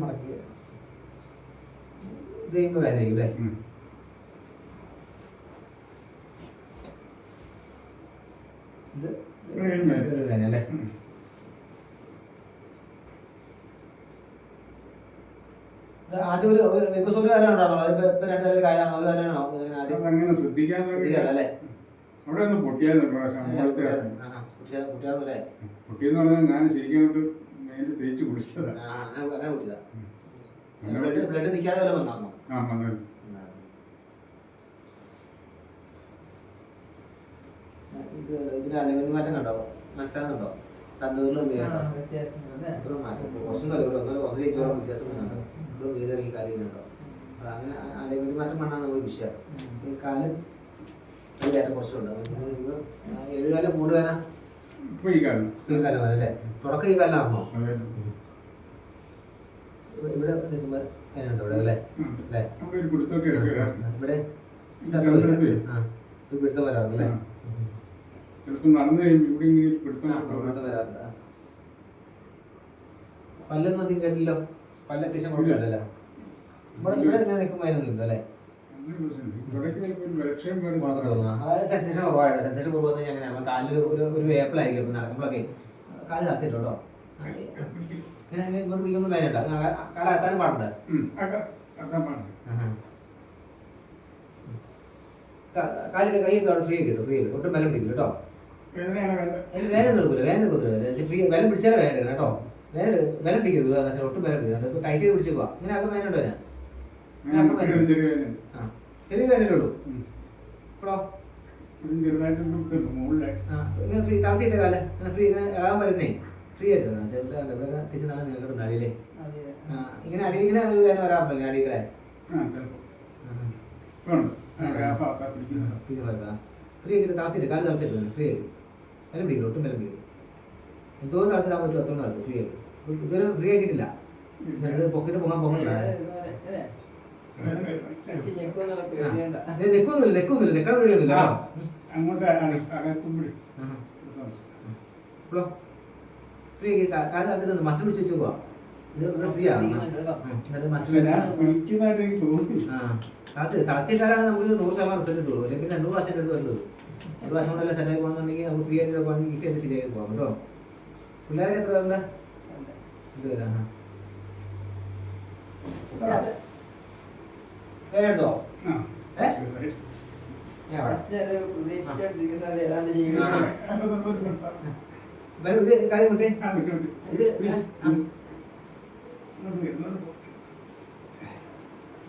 മടക്കി ഇത് കഴിയുമ്പോൾ അല്ലേ. ഇത് വേദന. അല്ലേ? ആദ്യം ഒരു ഒരു ഇപ്പൊ ഒരു ആദ്യം അല്ലേ? അവിടെ ഒന്ന് പൊട്ടിയായിരുന്നു ഒരു പ്രാവശ്യം. മുകളിലത്തെ വശം. കുട്ടിയാണല്ലേ പൊട്ടിയെന്ന് പറഞ്ഞാൽ ഞാൻ ശരിക്കും മേൽ തേച്ച് കുട്ടിയതാ ബ്ലഡ് നിൽക്കാതെ വല്ല വന്നാണോ ആ വന്നത് ഇത് ഇതിന് അലവിന് മാറ്റം കണ്ടോ മനസ്സിലാകുന്നുണ്ടോ തന്നൂരിലും വീഴണ്ടോ എത്ര മാറ്റം. കുറച്ചും നല്ല ഒന്നര ഒന്നര ഇഞ്ചോളം വ്യത്യാസം വരുന്നുണ്ട് ഇപ്പോഴും വീതം ഈ കാര്യം ഉണ്ടോ അങ്ങനെ അലവിന് മാറ്റം മണ്ണാണ് നമുക്ക് വിഷയം. ഈ കാലം ഒരു കുറച്ചുണ്ട്. ഏത് കാലം കൂടുതലാ ഇപ്പൊ ഈ കാലം. ഈ കാലം അല്ലേ? തുടക്കം ഈ കാലമാണോ? അതെ. ഇവിടെ നിൽക്കുമ്പോൾ അതിനുണ്ടോ ഇവിടെ അല്ലേ? അല്ലേ? നമുക്ക് പിടുത്തൊക്കെ എടുക്കുക ഇവിടെ ഇവിടുത്തെ ആ. ഇത് പിടുത്തം വരാറില്ലേ ആ. ചിലപ്പോൾ നടന്നു കഴിയുമ്പോൾ ഇവിടെ ഇങ്ങനെ പിടുത്തം പിടുത്തം വരാറില്ല പല്ലൊന്നും അധികം കേട്ടില്ലോ പല്ല് അത്യാവശ്യം കുഴപ്പമില്ലല്ലോ? ഇവിടെ ഇവിടെ ഇങ്ങനെ നിൽക്കുമ്പോൾ അതിനൊന്നും ഇല്ല അല്ലേ? സെൻസേഷൻ കുറവായിട്ട് സെൻസേഷൻ കുറവ് വന്നു അങ്ങനെ കാലിൽ ഒരു ഒരു വേപ്പിലായിരിക്കും. നടക്കുമ്പോഴൊക്കെ കാൽ തത്തിട്ടോ ഇങ്ങനെ ഇങ്ങനെ ഇങ്ങോട്ട് പിടിക്കുമ്പോൾ വേനട്ടോ കാല എത്താനും പാടുണ്ട്. അതാ പാടുന്നത് കാൽ കൈ അവിടെ ഫ്രീ കിട്ടും ഫ്രീ കിട്ടും ഒട്ടും ബലം പിടിക്കില്ല കേട്ടോ. വേദന. എടുക്കില്ല വേദന എടുക്കത്തില്ല ഫ്രീ ബലം പിടിച്ചാലേ എടുക്കണം കേട്ടോ. എടു- ബലം പിടിക്കരുത്. ഒട്ടും ബലം പിടിക്കുന്നുണ്ട് ടൈറ്റ് പിടിച്ചു പോവാ. ഇങ്ങനെ ആക്കും വേദന ഉണ്ടോ ഞാൻ ഞാൻ ചെറിയ വേദനയേ ഉള്ളൂ. ഇപ്പോഴോ ഇങ്ങനെ ഫ്രീ ഇളകാൻ പറ്റുന്നേ ഫ്രീ ആയിട്ട്? നല്ല നീളം അടിയിലേ ആ ഇങ്ങനെ അടിയിൽ ഇങ്ങനെ ഒരു വേദന വരാറുണ്ടോ അടിയിലെ ഫ്രീ വരാം ഫ്രീ ആയിട്ട് തളർത്തിയിട്ട്? കാൽ തളർത്തിട്ട് ഫ്രീ ആയിട്ട്? ബലം പിടിക്കില്ല ഒട്ടും ബലം പിടിക്കില്ല എന്തോ തളർത്തിടാൻ പറ്റുമോ? നടക്കും ഫ്രീ ആയിട്ട്. ഇതുവരെ ഫ്രീ ആക്കിയിട്ടില്ല പൊക്കിട്ട് പോകാൻ പോകുന്നില്ല നിൽക്കൊന്നുമില്ല നിൽക്കൊന്നുമില്ല നിൽക്കാൻ വഴിയൊന്നുമില്ല അങ്ങോട്ട് അക- അകത്തും പിടി ഇപ്പോഴോ ഫ്രീ കാൽ തളർത്തിട്ട് മസിൽ പിടിച്ച് വെച്ച് പോവാ. ഇത് ഇവിടെ ഫ്രീ ആണ്? തളർത്തി തളർത്തിയിട്ടാലാണ് നമുക്ക് നൂറ് ശതമാനം റിസൾട്ട് കിട്ടുള്ളൂ. അല്ലെങ്കിൽ രണ്ടു പ്രാവശ്യം എടുത്ത് വരുന്നത് ഒരു പ്രാവശ്യം കൊണ്ടല്ല സെറ്റായി പോകണമെന്നുണ്ടെങ്കിൽ നമുക്ക് ഫ്രീ ആയിട്ട് എടുക്കുവാണെങ്കിൽ ഈസി ആയിട്ട് ശരിയായി പോകാം കേട്ടോ. പിള്ളേർക്ക് എത്ര തരണ്ട ഇത് വരൂ, ഇങ്ങോട്ട് പോ.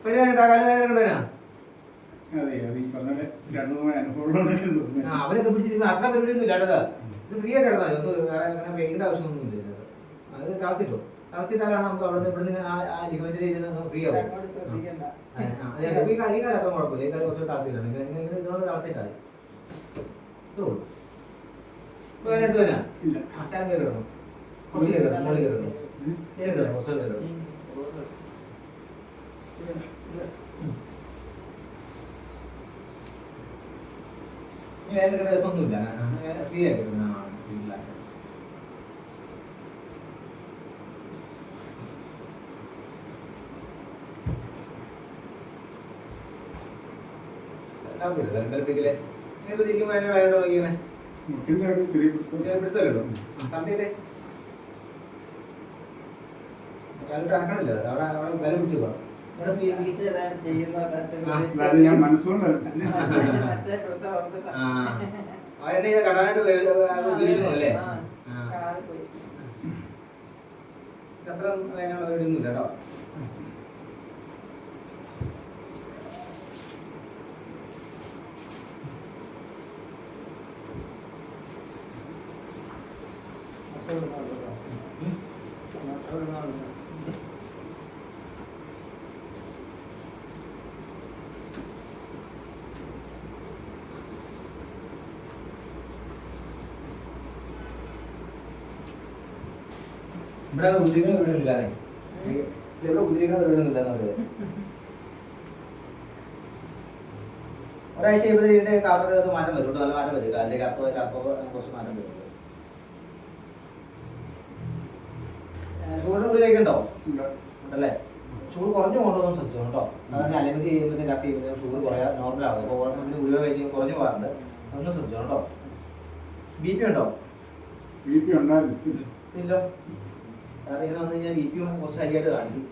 പരിപാടി കാര്യം വേറെ കൊണ്ടുവരാ അതെ അത് ഈ പറഞ്ഞ പോലെ രണ്ടു മൂന്ന് അനുഭവങ്ങളുണ്ടെന്ന് ആ തോന്നുന്നു അവരൊക്കെ പിടിച്ച് അത്ര പരിപാടിയൊന്നും ഇല്ലാട്ടത് ഇത്. ഫ്രീ ആയിട്ട് ഇടതാ ഇത് വേറെ അങ്ങനെ പെയിന്റെ ആവശ്യമൊന്നും ഇല്ല ഇതിനകത്ത്. അത് തളർത്തിട്ടോ തളർത്തിട്ടാലാണ് നമുക്ക് അവിടെ നിന്ന് ഇവിടുന്ന് ആ ആ ലിഗമെന്റ് ചെയ്ത് ഫ്രീ ആവും. ഈ കളി കുഴപ്പമില്ല. ഈ കളി കുറച്ച് ഇങ്ങനെ ഇതിനോട് ഇത്രേ ഉള്ളൂ. വേറെ ശാലം കയറി കുറച്ച് കയറി മുകളിൽ കയറി കുറച്ച് കയറി ഇനി ഫ്രീ ആയിട്ട് ഫീൽഡിലായിട്ട് തളർത്തില്ല രണ്ടരപ്പിക്കൽ ഇങ്ങനെ തിരിക്കുമ്പോൾ അതിന് വേറെ നോക്കിയേ മുട്ടിന്റെ അവിടെ ചെറിയ പിടുത്തം. പിടുത്തല്ലോ തളർത്തിയിട്ടെ അതിലോട്ട് അനക്കണില്ല അവിടെ അവിടെ വില പിടിച്ചു പോകാം ഇവിടെ ഫ്രീ ആക്കി ഏതാണ് ചെയ്യുന്നത് അച്ഛൻ ആ, അതായത് ഞാൻ മനസ്സുകൊണ്ടല്ല മറ്റേ വൃത്തം ഓർത്തിട്ടാ. ആ അവരെന്നെ ഇത് കടാനായിട്ട് ഉപയോഗിക്കുന്നു അല്ലേ? ആ, ആ. കാൽ പോയി. അത്ര വേനുള്ള പരിപാടിയൊന്നുമില്ല കേട്ടോ. ഇവിടെ ഉദ്രിക്കുന്ന വീടുകളില്ലാതെ ഇവിടെ ഉദ്രവിക്കാൻ ഇവിടെ ഇല്ലെന്ന് പറയുന്നത് ഒരാഴ്ച കഴിയുമ്പോൾ ഇതിന്റെ അത് മാറ്റം വരും നല്ല മാറ്റം വരും. കാലിന്റെ കറുപ്പ് കറുപ്പൊക്കെ കുറച്ച് മാറ്റം വരും. ചൂട് ഗുളിക ഉണ്ടോ? ഉണ്ടല്ലേ? ചൂട് കുറഞ്ഞു കൊണ്ടുവന്നു ശ്രദ്ധിച്ചോ കേട്ടോ. അതായത് അലമിതി ചെയ്യുമ്പോൾ കട്ട് ചെയ്യുമ്പോൾ ഷുഗർ കുറയാ നോർമൽ ആവും അപ്പോൾ ഓർമ്മ ഗുളിക കഴിച്ച് കുറഞ്ഞു പോകാറുണ്ട്. ഒന്ന് ശ്രദ്ധിച്ചോ കേട്ടോ. ബി പി ഉണ്ടോ? ബി പി ഉണ്ടായിരുന്നു ഇല്ല. കാരണം ഇങ്ങനെ വന്നു കഴിഞ്ഞാൽ ബി പി കുറച്ച് ഹരിയായിട്ട് കാണിക്കും.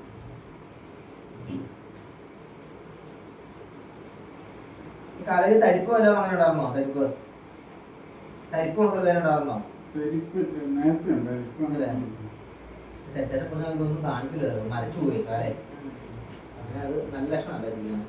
കലയിൽ തരിപ്പ് വല്ലതും അങ്ങനെ ഉണ്ടായിരുന്നോ? തരിപ്പ്. തരിപ്പ് കൊണ്ടുള്ള വേദന ഉണ്ടായിരുന്നോ? സെറ്റപ്പ് ഒന്നും കാണിക്കില്ല. മരച്ചു പോയി കാലേ അങ്ങനെ അത് നല്ല ലക്ഷണമല്ല ചെയ്യാൻ?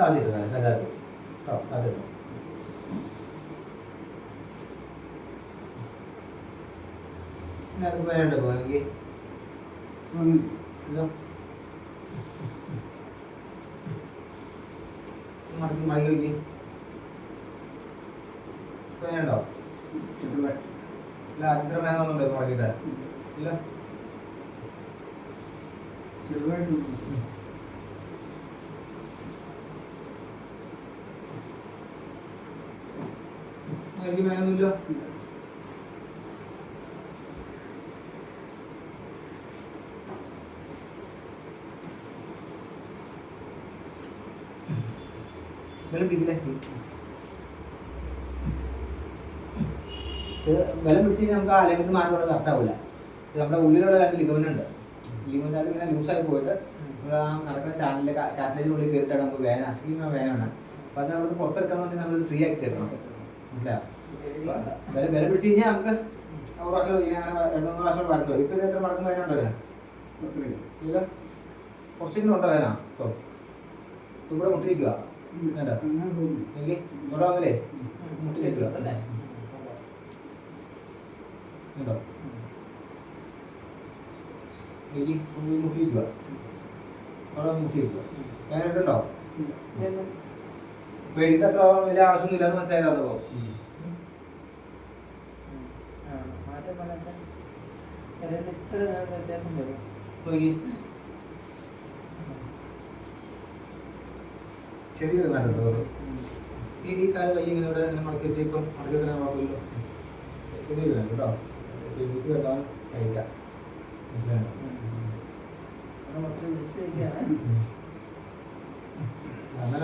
താഴ്ത്തിട്ടു താഴ്ത്തി കേട്ടോ താഴ്ത്തിട്ടു വേണ്ട പോ എനിക്ക് ഇതോ മടക്കി മടക്കി വയ്ക്ക് വേണ്ടോ ഇല്ല? അത്ര വേണമെന്നുണ്ടോ മടക്കിയിട്ട് ഇല്ല ചെറുതായിട്ട് എനിക്ക് മേലൊന്നുമില്ല ബലം പിടിക്കില്ലേ നമുക്ക് ആ ലിമിറ്റ് മാറ്റുന്നത് കറക്റ്റ് ആവില്ല നമ്മുടെ ഉള്ളിലുള്ള രണ്ട് ലിഗമെന്റ് ഉണ്ട്. ലിഗമെന്റ് അത് ഇങ്ങനെ ലൂസായി പോയിട്ട് ആ നടക്കുന്ന ചാനലിലെ കാറ്റലേജിന്റെ ഉള്ളിൽ കയറിയിട്ടാണ് നമുക്ക് വേന അസ്കീമ വേനാണ് അപ്പോൾ അത് നമ്മൾ പുറത്തെടുക്കണമെന്നുണ്ടെങ്കിൽ നമ്മളിത് ഫ്രീ ആക്കി തരണം. മനസ്സിലായോ? വില പിടിച്ച് കഴിഞ്ഞാൽ നമുക്ക് ഒരു പ്രാവശ്യം ഇങ്ങനെ അങ്ങനെ രണ്ടു മൂന്ന് പ്രാവശ്യം വരണ്ടോ? ഇപ്പൊ ഇത് എത്ര മടക്കം വരണ്ടോ ഇല്ല? കുറച്ചെങ്കിലും ഉണ്ടോ വരാം ഇപ്പൊ? ഇവിടെ മുട്ടിരിക്കുക വേണ്ട എനിക്ക് ഇവിടെ ആവില്ലേ മുട്ടിരിക്കുക അല്ലേ? ഉണ്ടോ എനിക്ക് മുട്ടിരിക്കുക അവിടെ മുട്ടിരിക്കുക വേന ഉണ്ടോ പേടിന്റെ അത്ര വലിയ ആവശ്യമൊന്നും ഇല്ലാന്ന് മനസ്സിലായല്ലോ അപ്പോൾ മാറ്റം പറഞ്ഞാൽ ഇത്ര നേരം വ്യത്യാസം വരും. നോക്കി. ചെടി വേണ്ടോ ഈ ഈ കാലം വയ്യ ഇങ്ങനെ ഇവിടെ മടക്കി വെച്ച് ഇപ്പം മടക്കി വെക്കാൻ ചെടി വേണം കേട്ടോ. ബുക്ക് കേട്ടാൽ കഴിക്കാം മനസ്സിലായോ?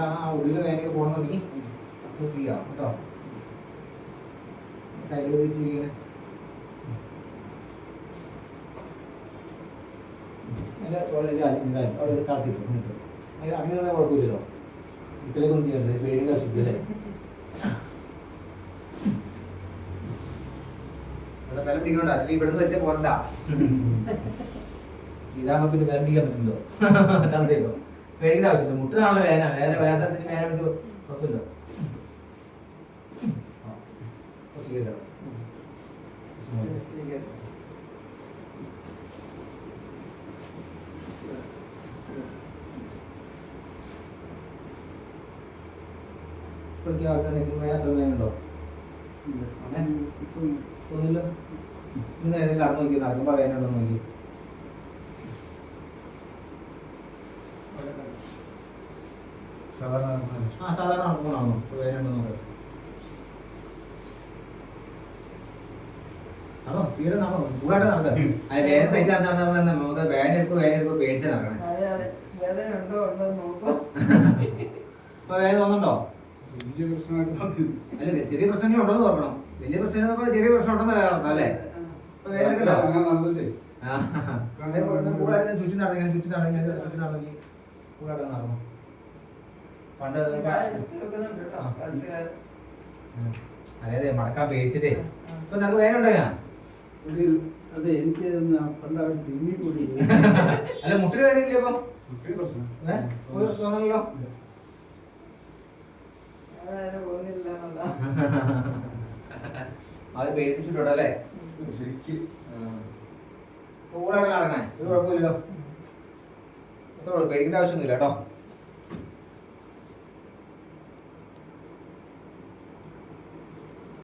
ആ ഉള്ളിലെ വേനൊക്കെ പോകണമെന്നുണ്ടെങ്കിൽ ഫ്രീ ആവും കേട്ടോ. വെച്ച് ഇങ്ങനെ അതിന്റെ വളരെ അവിടെ താഴ്ത്തിട്ടു അങ്ങനെയുള്ള കുഴപ്പമില്ലല്ലോ. വീട്ടിലേക്കൊന്നും ചെയ്യണ്ടേ പേടിയുടെ ആവശ്യമില്ല വില പിടിക്കണ്ട അതിൽ ഇവിടുന്ന് വെച്ച പോരണ്ട. ഇതാകുമ്പോ പിന്നെ വില പിടിക്കാൻ പറ്റില്ലോ തണുത്തേക്കോ പേടിയുടെ ആവശ്യമില്ല. മുട്ടിനാണല്ലോ വേന വേറെ വേദനത്തിന് വേന വെച്ച് കുഴപ്പമില്ല. ആ. ഇപ്പോഴേക്കും അവിടെ നിൽക്കുമ്പോൾ എത്ര വേനുണ്ടോ തോന്നില്ല ഇന്ന് ഏതെങ്കിലും നടന്നു നോക്കി നടക്കുമ്പോൾ വേനുണ്ടോ നോക്കി. സാധാരണ ആ സാധാരണ നടക്കുമ്പോഴാണോ വേനുണ്ടോ നോക്കാം. ആണോ സ്പീഡ് നടന്നോ? കൂടായിട്ട് നടക്കുക അത് വേന സൈസ് നടന്ന നമുക്ക് വേന എടുക്കും വേന എടുക്കും പേടിച്ചാൽ നടക്കണേ. അതെ അതെ. ഇപ്പൊ വേന തോന്നുന്നുണ്ടോ വലിയ പ്രശ്നമായിട്ട് അല്ല ചെറിയ പ്രശ്നങ്ങൾ ഉണ്ടോ എന്ന് ഓർക്കണം. വലിയ പ്രശ്നം എന്ന് ചെറിയ പ്രശ്നം ഉണ്ടെന്നല്ല കാണുന്നത് അല്ലേ? ചുറ്റും നടന്നു ഇങ്ങനെ ചുറ്റും നടന്നു ഇങ്ങനെ ചുറ്റും നടന്നെങ്കിൽ കൂടായിട്ട് നടന്നു? പണ്ട്. അതെ അതെ മടക്കാൻ പേടിച്ചിട്ടേ. ഇപ്പൊ നിനക്ക് വേറെ ഉണ്ടോ ഞാൻ? അതെ എനിക്ക് പണ്ട് അവർ തിന്നി കൂടി അല്ല മുട്ടിന് കാര്യമില്ല ഇപ്പം? തോന്നണല്ലോ? അവർ പേടിപ്പിച്ചിട്ടോ അല്ലേ ശരിക്ക് കൂടെ നടക്കണേ ഇത് കുഴപ്പമില്ലല്ലോ. അത്രേ ഉള്ളൂ. പേടിക്കേണ്ട ആവശ്യമൊന്നുമില്ല കേട്ടോ.